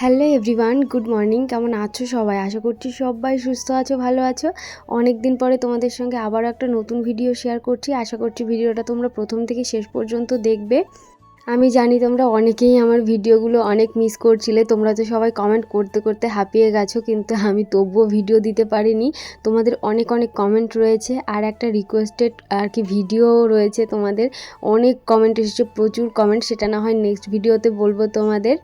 Hello everyone good morning কেমন আছো সবাই? আশা করছি সবাই সুস্থ আছো, ভালো আছো। অনেক দিন পরে তোমাদের সঙ্গে আবারও একটা নতুন ভিডিও শেয়ার করছি। আশা করছি ভিডিওটা তোমরা প্রথম থেকে শেষ পর্যন্ত দেখবে। আমি জানি তোমরা অনেকেই আমার ভিডিওগুলো অনেক মিস করছিলে। তোমরা তো সবাই কমেন্ট করতে করতে হাঁপিয়ে গেছো, কিন্তু আমি তবুও ভিডিও দিতে পারিনি। তোমাদের অনেক অনেক কমেন্ট রয়েছে আর একটা রিকোয়েস্টেড আর কি ভিডিও রয়েছে তোমাদের। অনেক কমেন্ট এসেছে, প্রচুর কমেন্ট সেটা না হয় নেক্সট ভিডিওতে বলব তোমাদের।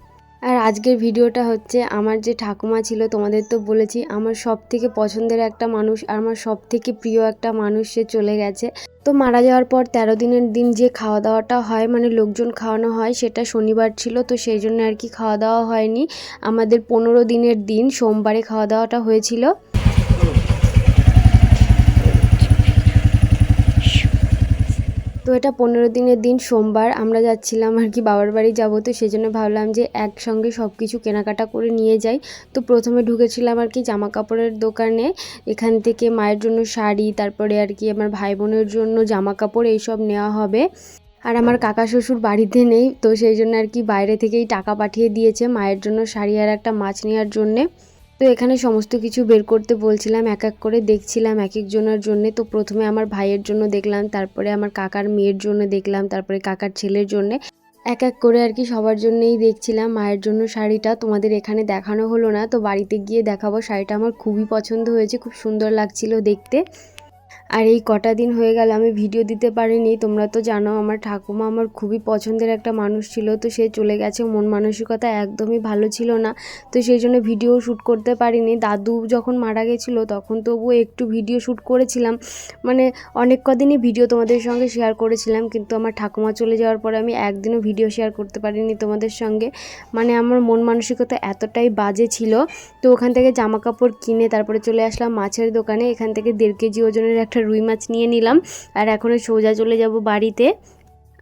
আর আজকের ভিডিওটা হচ্ছে আমার যে ঠাকুমা ছিল, তোমাদের তো বলেছি, আমার সব থেকে পছন্দের একটা মানুষ, আর আমার সব থেকে প্রিয় একটা মানুষ সে চলে গেছে। তো মারা যাওয়ার পর তেরো দিনের দিন যে খাওয়া দাওয়াটা হয় মানে লোকজন খাওয়ানো হয়, সেটা শনিবার ছিল, তো সেই জন্য আর কি খাওয়া দাওয়া হয়নি। আমাদের পনেরো দিনের দিন সোমবারে খাওয়া দাওয়াটা হয়েছিল। তো এটা পনেরো দিনের দিন সোমবার, আমরা যাচ্ছিলাম আর কি বাবার বাড়ি যাব, তো সেই জন্য ভাবলাম যে একসঙ্গে সব কিছু কেনাকাটা করে নিয়ে যাই। তো প্রথমে ঢুকেছিলাম আর কি জামা কাপড়ের দোকানে, এখান থেকে মায়ের জন্য শাড়ি, তারপরে আর কি আমার ভাই বোনের জন্য জামা কাপড় এইসব নেওয়া হবে। আর আমার কাকা শ্বশুর বাড়িতে নেই, তো সেই জন্য আর কি বাইরে থেকেই টাকা পাঠিয়ে দিয়েছে মায়ের জন্য শাড়ি আর একটা মাছ নেওয়ার জন্যে। তো এখানে সমস্ত কিছু বের করতে বলছিলাম, এক এক করে দেখছিলাম, এক একজনের জন্য। তো প্রথমে আমার ভাইয়ের জন্য দেখলাম, তারপরে আমার কাকার মেয়ের জন্য দেখলাম, তারপরে কাকার ছেলের জন্যে। এক এক করে আর কি সবার জন্যেই দেখছিলাম মায়ের জন্য শাড়িটা। তোমাদের এখানে দেখানো হলো না, তো বাড়িতে গিয়ে দেখাবো। শাড়িটা আমার খুবই পছন্দ হয়েছে, খুব সুন্দর লাগছিল দেখতে। আর এই কটা দিন হয়ে গেল, আমি ভিডিও দিতে পারিনি। তোমরা তো জানো আমার ঠাকুমা আমার খুবই পছন্দের একটা মানুষ ছিল, তো সে চলে গেছে। মন মানসিকতা একদমই ভালো ছিল না, তো সেই জন্য ভিডিও শ্যুট করতে পারিনি। দাদু যখন মারা গেছিল, তখন তবুও একটু ভিডিও শ্যুট করেছিলাম। মানে অনেক কদিনই ভিডিও তোমাদের সঙ্গে শেয়ার করেছিলাম, কিন্তু আমার ঠাকুমা চলে যাওয়ার পরে আমি একদিনও ভিডিও শেয়ার করতে পারিনি তোমাদের সঙ্গে। মানে আমার মন মানসিকতা এতটাই বাজে ছিল, তো ওখান থেকে জামা কাপড় কিনে তারপরে চলে আসলাম মাছের দোকানে। এখান থেকে দেড় কেজি ওজনের একটা রুই মাছ নিয়ে নিলাম। আর এখন সোজা চলে যাব বাড়িতে।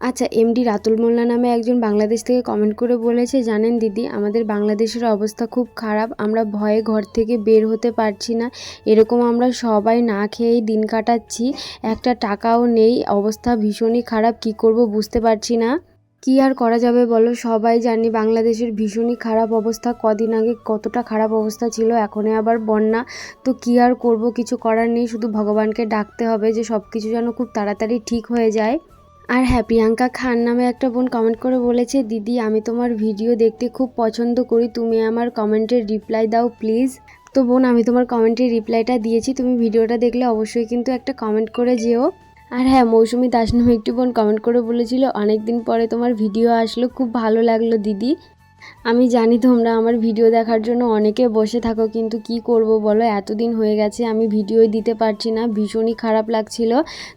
আচ্ছা এমডি রাতুল মোল্লা নামে একজন বাংলাদেশ থেকে কমেন্ট করে বলেছে, জানেন দিদি, আমাদের বাংলাদেশের অবস্থা খুব খারাপ। আমরা ভয়ে ঘর থেকে বের হতে পারছি না। এরকম আমরা সবাই না খেয়েই দিন কাটাচ্ছি। একটা টাকাও নেই। অবস্থা ভীষণই খারাপ। কি করব বুঝতে পারছি না। কি আর করা যাবে বলো? সবাই জানি বাংলাদেশের ভীষণই খারাপ অবস্থা। কদিন আগে কতটা খারাপ অবস্থা ছিল এখনে আবার বন্যা। তো কি আর করব? কিছু করার নেই, শুধু ভগবানকে ডাকতে হবে যে সব কিছু যেন খুব তাড়াতাড়ি ঠিক হয়ে যায়। আর হ্যাঁ প্রিয়াঙ্কা খান নামে একটা বোন কমেন্ট করে বলেছে, দিদি, আমি তোমার ভিডিও দেখতে খুব পছন্দ করি। তুমি আমার কমেন্টের রিপ্লাই দাও প্লিজ তো বোন, আমি তোমার কমেন্টের রিপ্লাইটা দিয়েছি। তুমি ভিডিওটা দেখলে অবশ্যই কিন্তু একটা কমেন্ট করে যেও। আর হ্যাঁ মৌসুমি দাস নামে একটি বোন কমেন্ট করে বলেছিল অনেক দিন পরে তোমার ভিডিও আসলো, খুব ভালো লাগল দিদি। আমি জানি তোমরা আমার ভিডিও দেখার জন্য অনেকে বসে থাকো, কিন্তু কি করব বলো? এতদিন হয়ে গেছে, আমি ভিডিওই দিতে পারছি না, ভীষণই খারাপ লাগছিল।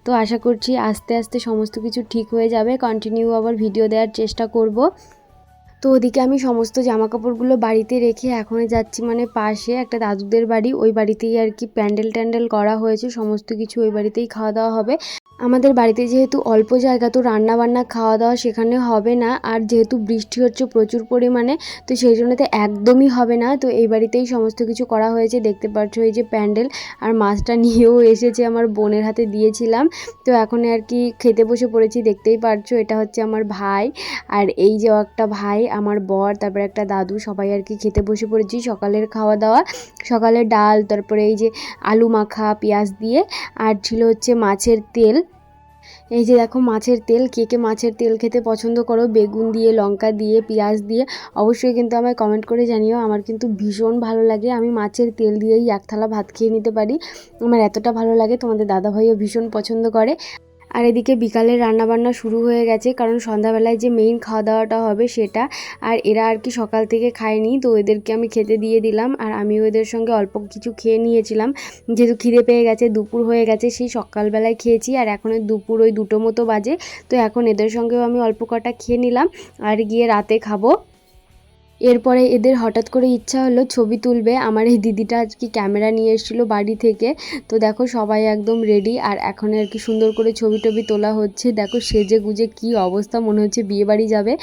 তো আশা করছি আস্তে আস্তে সমস্ত কিছু ঠিক হয়ে যাবে কন্টিনিউ আবার ভিডিও দেওয়ার চেষ্টা করব। তো ওদিকে আমি সমস্ত জামা কাপড়গুলো বাড়িতে রেখে এখন যাচ্ছি মানে পাশে একটা দাদুদের বাড়ি, ওই বাড়িতেই আর কি প্যান্ডেল ট্যান্ডেল করা হয়েছে, সমস্ত কিছু ওই বাড়িতেই খাওয়া দাওয়া হবে। আমাদের বাড়িতে যেহেতু অল্প জায়গা, তো রান্না বান্না খাওয়া দাওয়া সেখানে হবে না, আর যেহেতু বৃষ্টি হচ্ছে প্রচুর পরিমাণে, তো সেই জন্যতে একদমই হবে না। তো এই বাড়িতেই সমস্ত কিছু করা হয়েছে, দেখতে পাচ্ছ এই যে প্যান্ডেল, আর মাছটা নিয়েও এসেছে আমার বোনের হাতে দিয়েছিলাম। তো এখন আর কি খেতে বসে পড়েছি, দেখতেই পারছ, এটা হচ্ছে আমার ভাই, আর এই যে একটা ভাই আমার বর, তারপরে একটা দাদু, সবাই আর কি খেতে বসে পড়েছি। সকালের খাওয়া দাওয়া সকালে ডাল, তারপরে এই যে আলু মাখা, পেঁয়াজ দিয়ে, আর ছিল হচ্ছে মাছের তেল। এই যে দেখো মাছের তেল, কে কে মাছের তেল খেতে পছন্দ করো? বেগুন দিয়ে, লঙ্কা দিয়ে, পেঁয়াজ দিয়ে, অবশ্যই কিন্তু আমায় কমেন্ট করে জানিও। আমার কিন্তু ভীষণ ভালো লাগে। আমি মাছের তেল দিয়েই এক থালা ভাত খেয়ে নিতে পারি। আমার এতটা ভালো লাগে। তোমাদের দাদাভাইও ভীষণ পছন্দ করে। আর এদিকে বিকালে রান্নাবান্না শুরু হয়ে গেছে, কারণ সন্ধ্যাবেলায় যে মেইন খাওয়া দাওয়াটা হবে সেটা আর এরা আর কি সকাল থেকে খায়নি, তো এদেরকে আমি খেতে দিয়ে দিলাম আর আমিও এদের সঙ্গে অল্প কিছু খেয়ে নিয়েছিলাম। যেহেতু খিদে পেয়ে গেছে, দুপুর হয়ে গেছে, সেই সকালবেলায় খেয়েছি আর এখন দুপুর ওই দুটো মতো বাজে, তো এখন এদের সঙ্গেও আমি অল্প কটা খেয়ে নিলাম আর গিয়ে রাতে খাব। এরপরে এদের হঠাৎ করে ইচ্ছা হলো ছবি তুলবে। আমার এই দিদিটা আজকে ক্যামেরা নিয়ে এসেছিল বাড়ি থেকে। তো দেখো সবাই একদম রেডি আর এখন আর কি সুন্দর করে ছবি টবি তোলা হচ্ছে। দেখো সেজে গুজে কি অবস্থা, মনে হচ্ছে বিয়ে বাড়ি যাবে।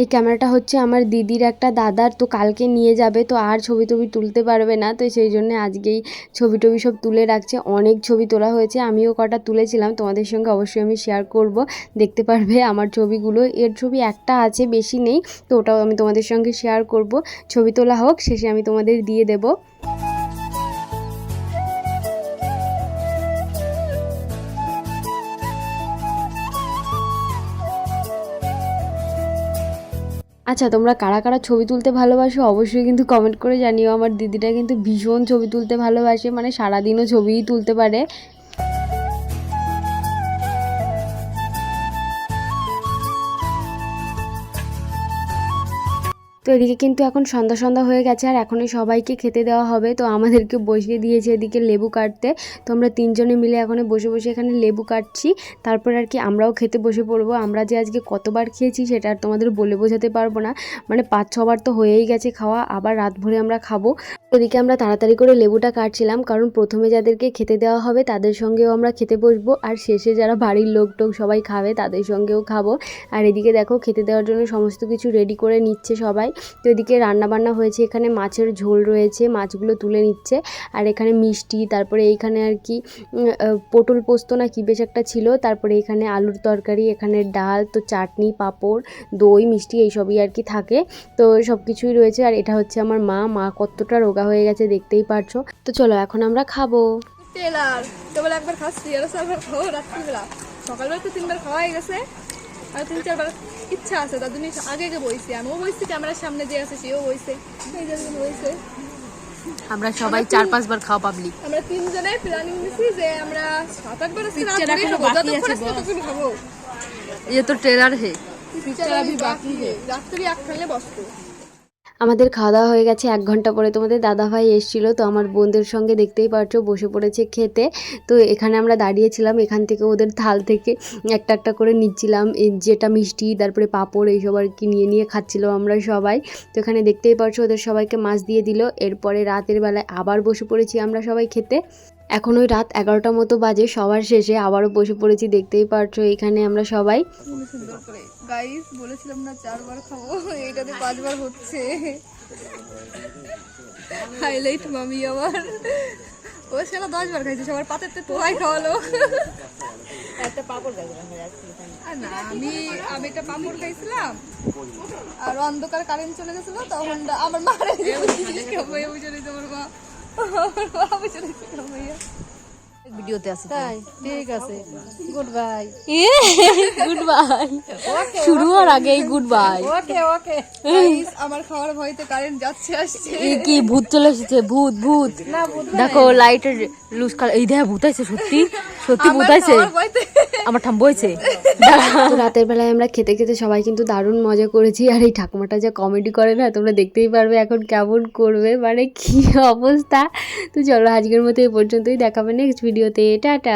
এই ক্যামেরাটা হচ্ছে আমার দিদির একটা দাদার, তো কালকে নিয়ে যাবে, তো আর ছবি টবি তুলতে পারবে না। তো সেই জন্য আজকেই ছবি টবি সব তুলে রাখছে। অনেক ছবি তোলা হয়েছে, আমিও কটা তুলেছিলাম, তোমাদের সঙ্গে অবশ্যই আমি শেয়ার করব। দেখতে পারবে আমার ছবিগুলো। এর ছবি একটা আছে, বেশি নেই, তো ওটাও আমি তোমাদের সঙ্গে শেয়ার করব। ছবি তোলা হোক, শেষে আমি তোমাদের দিয়ে দেবো। আচ্ছা তোমরা কারা কারা ছবি তুলতে ভালোবাসো অবশ্যই কিন্তু কমেন্ট করে জানিও। আমার দিদিটা কিন্তু ভীষণ ছবি তুলতে ভালোবাসে মানে সারাদিনও ছবিই তুলতে পারে। তো এদিকে কিন্তু এখন সন্ধ্যা সন্ধ্যা হয়ে গেছে আর এখনই সবাইকে খেতে দেওয়া হবে। তো আমাদেরকে বসিয়ে দিয়েছে এদিকে লেবু কাটতে। তো আমরা তিনজনে মিলে এখন বসে বসে এখানে লেবু কাটছি। তারপর আর কি আমরাও খেতে বসে পড়ব। আমরা যে আজকে কতবার খেয়েছি সেটা আর তোমাদের বলে বোঝাতে পারব না। মানে পাঁচ ছবার তো হয়েই গেছে খাওয়া। আবার রাত ভরে আমরা খাব। ওদিকে আমরা তাড়াতাড়ি করে লেবুটা কাটছিলাম, কারণ প্রথমে যাদেরকে খেতে দেওয়া হবে তাদের সঙ্গেও আমরা খেতে বসবো, আর শেষে যারা বাড়ির লোক টোক সবাই খাবে তাদের সঙ্গেও খাব। আর এদিকে দেখো খেতে দেওয়ার জন্য সমস্ত কিছু রেডি করে নিচ্ছে সবাই। তো এদিকে রান্নাবান্না হয়েছে, এখানে মাছের ঝোল রয়েছে, মাছগুলো তুলে নিচ্ছে। আর এখানে মিষ্টি, তারপরে এইখানে আর কি পটল পোস্ত না কি বেশ একটা ছিল, তারপরে এখানে আলুর তরকারি, এখানে ডাল, তো চাটনি, পাঁপড়, দই, মিষ্টি এইসবই আর কি থাকে। তো সব কিছুই রয়েছে, আর এটা হচ্ছে আমার মা মা কতটা রোগা হয়ে গেছে দেখতেই পারছো তো চলো এখন আমরা খাবো টেলার কেবল একবার খাচ্ছি আর একবার খাবো রাত্রিবেলা সকালবেলা তো তিনবার খাওয়া হয়ে গেছে আর তিন চারবার ইচ্ছা আছে তার জন্য আগে আগে বইছি আমিও বইছি ক্যামেরার সামনে যে আছে সেও বইছে এই যে বইছে আমরা সবাই চার পাঁচবার খাওয়া পাবলিক আমরা তিনজনে প্ল্যানিং নিছি যে আমরা সাত আটবার আজকে রাত Picture ধরেই এখনো খাবো। বাকি যতক্ষণ আছে আসবে বল। ততক্ষণ খাবো ये तो ट्रेलर है পিকচার আমি বাকি হে রাত্রি এক খালে বসতো আমাদের খাওয়া দাওয়া হয়ে গেছে, এক ঘণ্টা পরে তোমাদের দাদা ভাই এসেছিল, তো আমার বোনদের সঙ্গে দেখতেই পারছ বসে পড়েছে খেতে। তো এখানে আমরা দাঁড়িয়েছিলাম, এখান থেকে ওদের থাল থেকে একটা একটা করে নিচ্ছিলাম যেটা মিষ্টি, তারপরে পাঁপড়, এইসব আর কি নিয়ে নিয়ে খাচ্ছিলাম আমরা সবাই। তো এখানে দেখতেই পারছ ওদের সবাইকে মাছ দিয়ে দিল, এরপরে রাতের বেলায় আবার বসে পড়েছি আমরা সবাই খেতে। এখন ওই রাত এগারোটা মতো বাজে সবার শেষে আবারও বসে পড়েছি দেখতেই পারছ এখানে আমরা সবাই। সুন্দর করে। গাইস বলেছিলাম না চারবার খাব এইটাতে পাঁচবার হচ্ছে। হাইলাইট মামি আমার ও সেটা দশবার খাইছে সবার পাতের তো তোয়াই খাওয়ালো। একটা পাপড় আর না আমি আমি একটা পাঁপড় খাইছিলাম আর অন্ধকার কারেন্ট চলে গেছিল তখন আমার মারা বুঝে আমার মা আমার মা বুঝে নিতে ভিডিওতে আছে তাই ঠিক আছে। গুড বাই গুড বাই শুরু হওয়ার আগেই গুড বাই ওকে ওকে আমার খাওয়ার ভয়তে কারেন্ট যাচ্ছে আসছে। কি ভূত চলে এসেছে? ভূত ভূত। দেখো লাইটের লুজ কালার এই দেখো ভূত আছে সত্যি। সত্যি ভূত আছে। আমার ঠাম বইছে রাতের বেলায় আমরা খেতে খেতে সবাই কিন্তু দারুণ মজা করেছি, আর এই ঠাকুমাটা যা কমেডি করে না, তোমরা দেখতেই পারবে এখন কেমন করবে মানে কি অবস্থা। তো চলো আজকের মতো এই পর্যন্তই, দেখাবে নেক্সট ভিডিওতে টাটা।